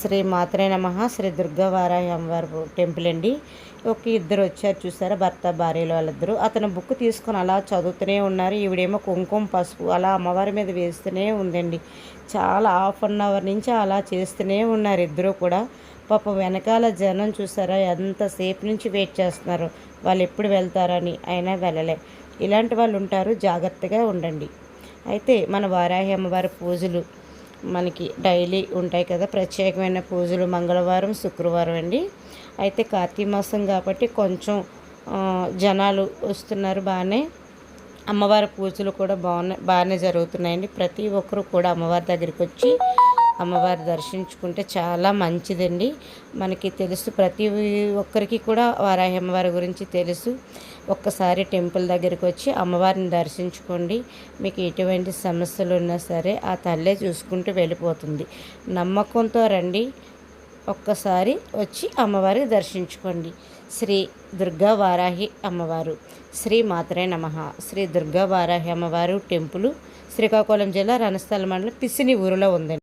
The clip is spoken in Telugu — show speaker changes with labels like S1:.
S1: శ్రీ మాత్రే నమ. శ్రీ దుర్గా అమ్మవారి టెంపుల్ అండి. ఒక ఇద్దరు వచ్చారు చూసారా భర్త భార్యలు వాళ్ళిద్దరు. అతను బుక్ తీసుకొని అలా చదువుతూనే ఉన్నారు. ఈవిడేమో కుంకుమ పసుపు అలా అమ్మవారి మీద వేస్తూనే ఉందండి. చాలా హాఫ్ అన్ అవర్ నుంచి అలా చేస్తూనే ఉన్నారు ఇద్దరు కూడా. పాప వెనకాల జనం చూసారా ఎంతసేపు నుంచి వెయిట్ చేస్తున్నారు. వాళ్ళు ఎప్పుడు వెళ్తారని అయినా వెళ్ళలే. ఇలాంటి వాళ్ళు ఉంటారు జాగ్రత్తగా ఉండండి. అయితే మన వారాహి అమ్మవారి పూజలు మనకి డైలీ ఉంటాయి కదా ప్రత్యేకమైన పూజలు మంగళవారం శుక్రవారం అండి. అయితే కార్తీక మాసం కాబట్టి కొంచెం జనాలు వస్తున్నారు బాగానే. అమ్మవారి పూజలు కూడా బాగున్నాయి బాగానే జరుగుతున్నాయండి. ప్రతి ఒక్కరు కూడా అమ్మవారి దగ్గరికి వచ్చి అమ్మవారి దర్శించుకుంటే చాలా మంచిదండి. మనకి తెలుసు ప్రతి ఒక్కరికి కూడా వారాహి అమ్మవారి గురించి తెలుసు. ఒక్కసారి టెంపుల్ దగ్గరికి వచ్చి అమ్మవారిని దర్శించుకోండి. మీకు ఎటువంటి సమస్యలు ఉన్నా సరే ఆ తల్లే చూసుకుంటూ వెళ్ళిపోతుంది. నమ్మకంతో రండి. ఒక్కసారి వచ్చి అమ్మవారిని దర్శించుకోండి. శ్రీ దుర్గా వారాహి అమ్మవారు. శ్రీ మాత్రే నమ. శ్రీ దుర్గా వారాహి అమ్మవారు టెంపుల్ శ్రీకాకుళం జిల్లా రణస్థల మండలం పిసిని ఊరిలో ఉందండి.